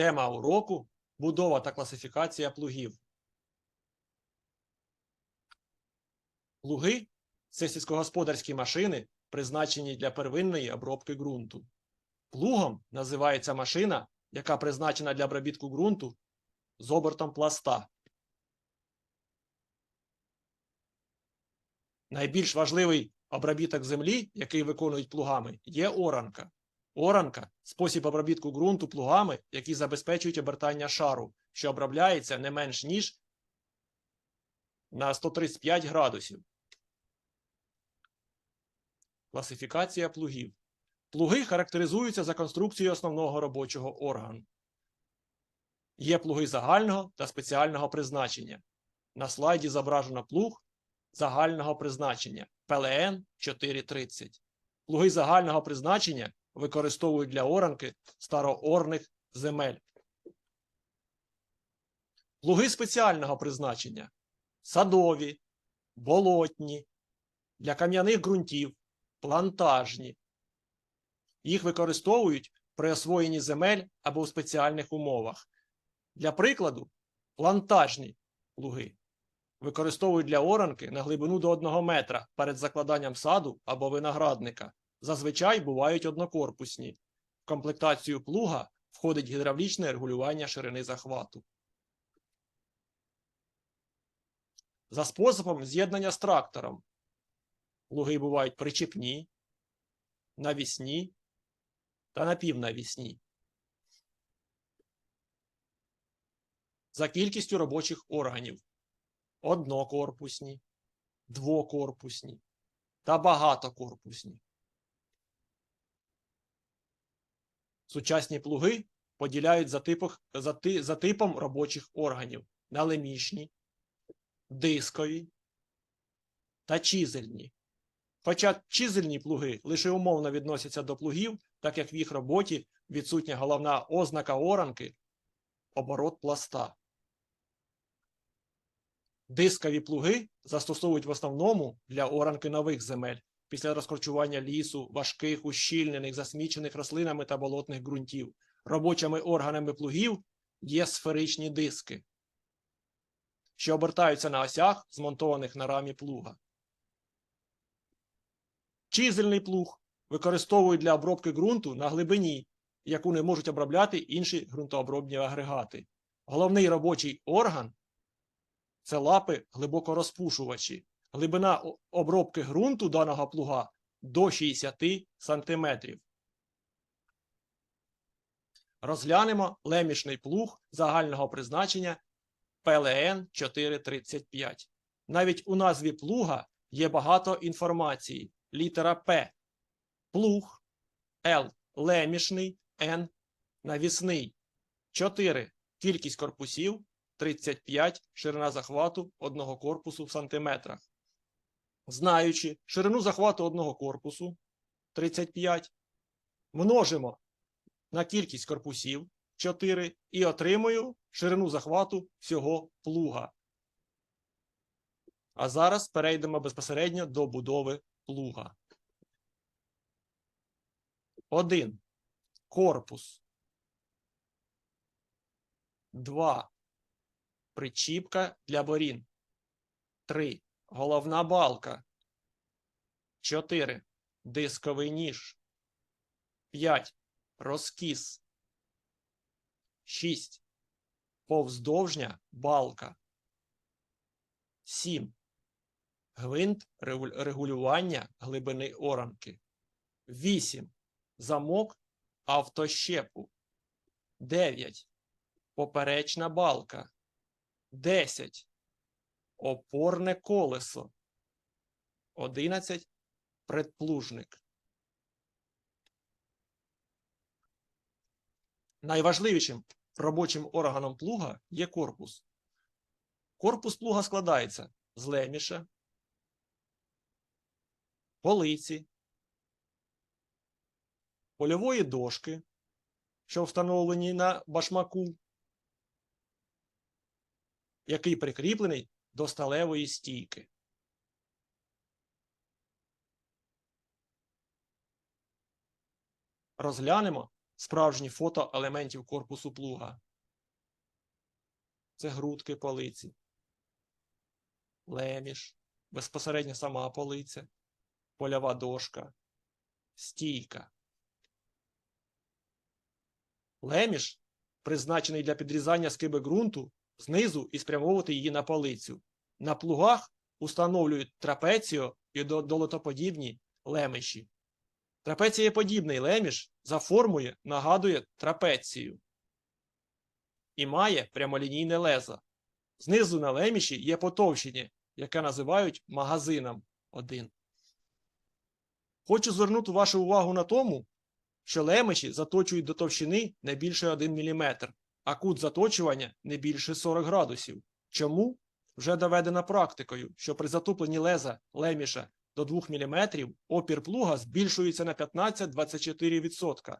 Тема уроку будова та класифікація плугів. Плуги це сільськогосподарські машини, призначені для первинної обробки ґрунту. Плугом називається машина, яка призначена для обробітку ґрунту з обертом пласта. Найбільш важливий обробіток землі, який виконують плугами, є оранка. Оранка спосіб обробітку ґрунту плугами, які забезпечують обертання шару, що обробляється не менш ніж на 135 градусів. Класифікація плугів. Плуги характеризуються за конструкцією основного робочого органу. Є плуги загального та спеціального призначення. На слайді зображено плуг загального призначення ПЛН 430. Плуги загального призначення використовують для оранки староорних земель. Плуги спеціального призначення садові, болотні, для кам'яних ґрунтів, плантажні. Їх використовують при освоєнні земель або в спеціальних умовах. Для прикладу, плантажні плуги використовують для оранки на глибину до 1 метра перед закладанням саду або виноградника. Зазвичай бувають однокорпусні. В комплектацію плуга входить гідравлічне регулювання ширини захвату. За способом з'єднання з трактором. Плуги бувають причіпні, навісні та напівнавісні. За кількістю робочих органів однокорпусні, двокорпусні та багатокорпусні. Сучасні плуги поділяють за, типах, за, ти, за типом робочих органів налемішні, дискові та чизельні. Хоча чизельні плуги лише умовно відносяться до плугів, так як в їх роботі відсутня головна ознака оранки оборот пласта. Дискові плуги застосовують в основному для оранки нових земель після розкорчування лісу, важких, ущільнених, засмічених рослинами та болотних ґрунтів. Робочими органами плугів є сферичні диски, що обертаються на осях, змонтованих на рамі плуга. Чизельний плуг використовують для обробки ґрунту на глибині, яку не можуть обробляти інші ґрунтообробні агрегати. Головний робочий орган це лапи глибокорозпушувачі. Глибина обробки ґрунту даного плуга до 60 см. Розглянемо лемішний плуг загального призначення ПЛН 435. Навіть у назві плуга є багато інформації. Літера П. Плуг. Л. Лемішний. Н. Навісний. 4. Кількість корпусів. 35 ширина захвату одного корпусу в сантиметрах. Знаючи ширину захвату одного корпусу 35, множимо на кількість корпусів 4 і отримую ширину захвату всього плуга. А зараз перейдемо безпосередньо до будови плуга. 1. Корпус. 2 причіпка для борін. 3. Головна балка. 4. Дисковий ніж. 5. Розкіс. 6. Повздовжня балка. 7. Гвинт регулювання глибини оранки. 8. Замок автощепу. 9. Поперечна балка. 10. Опорне колесо. 11. Предплужник. Найважливішим робочим органом плуга є корпус. Корпус плуга складається з леміша, полиці, польової дошки, що встановлені на башмаку, який прикріплений до сталевої стійки. Розглянемо справжні фото елементів корпусу плуга. Це грудки полиці, леміш, безпосередньо сама полиця, польова дошка, стійка. Леміш призначений для підрізання скиби ґрунту знизу і спрямовувати її на полицю. На плугах установлюють трапеціо і долотоподібні лемеші. Трапецієподібний леміш за формою нагадує трапецію і має прямолінійне лезо. Знизу на леміші є потовщення, яке називають магазином 1. Хочу звернути вашу увагу на тому, що лемеші заточують до товщини не більше 1 мм, а кут заточування не більше 40 градусів. Чому? Вже доведено практикою, що при затупленні леза леміша до 2 мм опір плуга збільшується на 15-24%,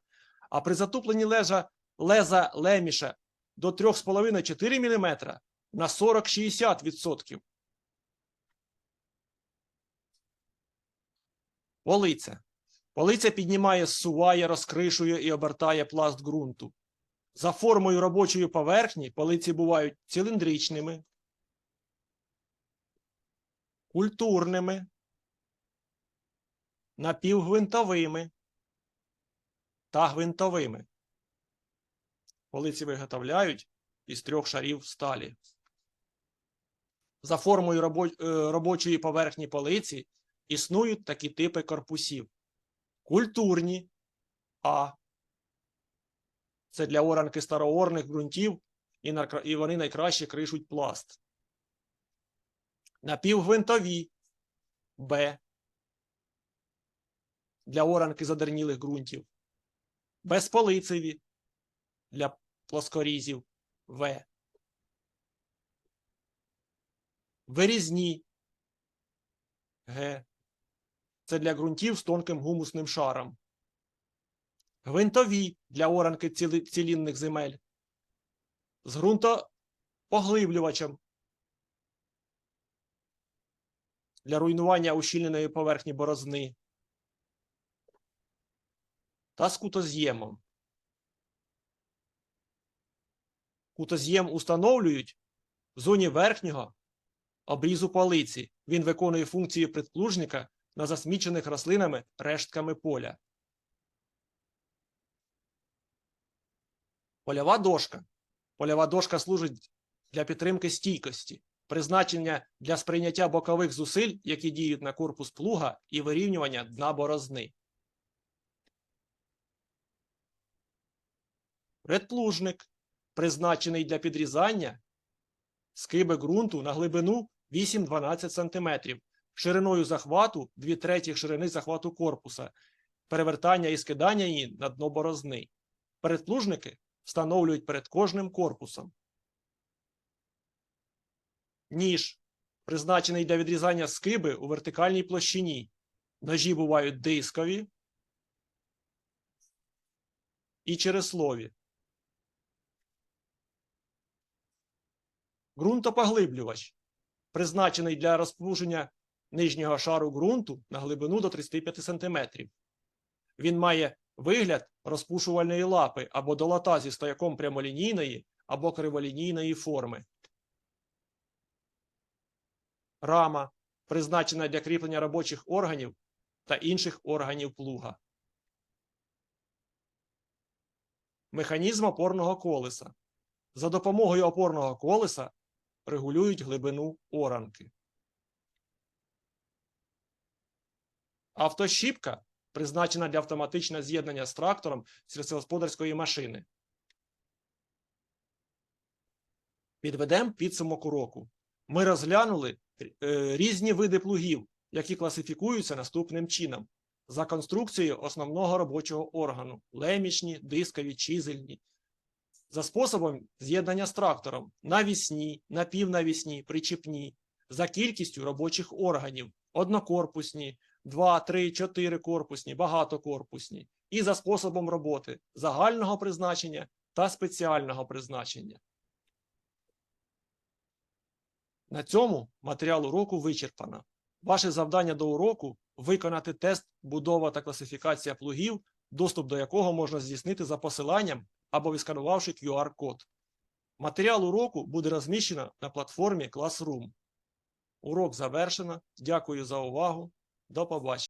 а при затупленні лежа, леза леміша до 3,5-4 мм на 40-60%. Полиця. Полиця піднімає, зсуває, розкришує і обертає пласт ґрунту. За формою робочої поверхні полиці бувають циліндричними, культурними, напівгвинтовими та гвинтовими. Полиці виготовляють із трьох шарів сталі. За формою е, робочої поверхні полиці існують такі типи корпусів. Культурні А. Це для оранки староорних ґрунтів, і, і вони найкраще кришуть пласт. Напівгвинтові Б. Для оранки задернілих ґрунтів. Безполицеві для плоскорізів В. Вирізні Г. Це для ґрунтів з тонким гумусним шаром. Гвинтові для оранки цілінних земель. З ґрунтопоглиблювачем для руйнування ущільненої поверхні борозни та з кутоз'ємом. Кутоз'єм установлюють в зоні верхнього обрізу полиці. Він виконує функції предплужника на засмічених рослинами рештками поля. Польова дошка. Польова дошка служить для підтримки стійкості, призначення для сприйняття бокових зусиль, які діють на корпус плуга, і вирівнювання дна борозни. Предплужник призначений для підрізання скиби ґрунту на глибину 8-12 см, шириною захвату 2 третіх ширини захвату корпуса, перевертання і скидання її на дно борозни. Передплужники встановлюють перед кожним корпусом. Ніж призначений для відрізання скиби у вертикальній площині. Ножі бувають дискові і череслові. Ґрунтопоглиблювач призначений для розпруження нижнього шару ґрунту на глибину до 35 см. Він має вигляд розпушувальної лапи або долота зі стояком прямолінійної або криволінійної форми. Рама призначена для кріплення робочих органів та інших органів плуга. Механізм опорного колеса. За допомогою опорного колеса регулюють глибину оранки. Автощіпка призначена для автоматичного з'єднання з трактором сільськогосподарської машини. Підведемо підсумок уроку. Ми розглянули е, різні види плугів, які класифікуються наступним чином. За конструкцією основного робочого органу лемішні, дискові, чизельні. За способом з'єднання з трактором навісні, напівнавісні, причіпні, за кількістю робочих органів однокорпусні, 2, 3, 4 корпусні, багатокорпусні, і за способом роботи загального призначення та спеціального призначення. На цьому матеріал уроку вичерпано. Ваше завдання до уроку виконати тест будова та класифікація плугів доступ до якого можна здійснити за посиланням або відсканувавши QR-код. Матеріал уроку буде розміщено на платформі Classroom. Урок завершено. Дякую за увагу. До побачення.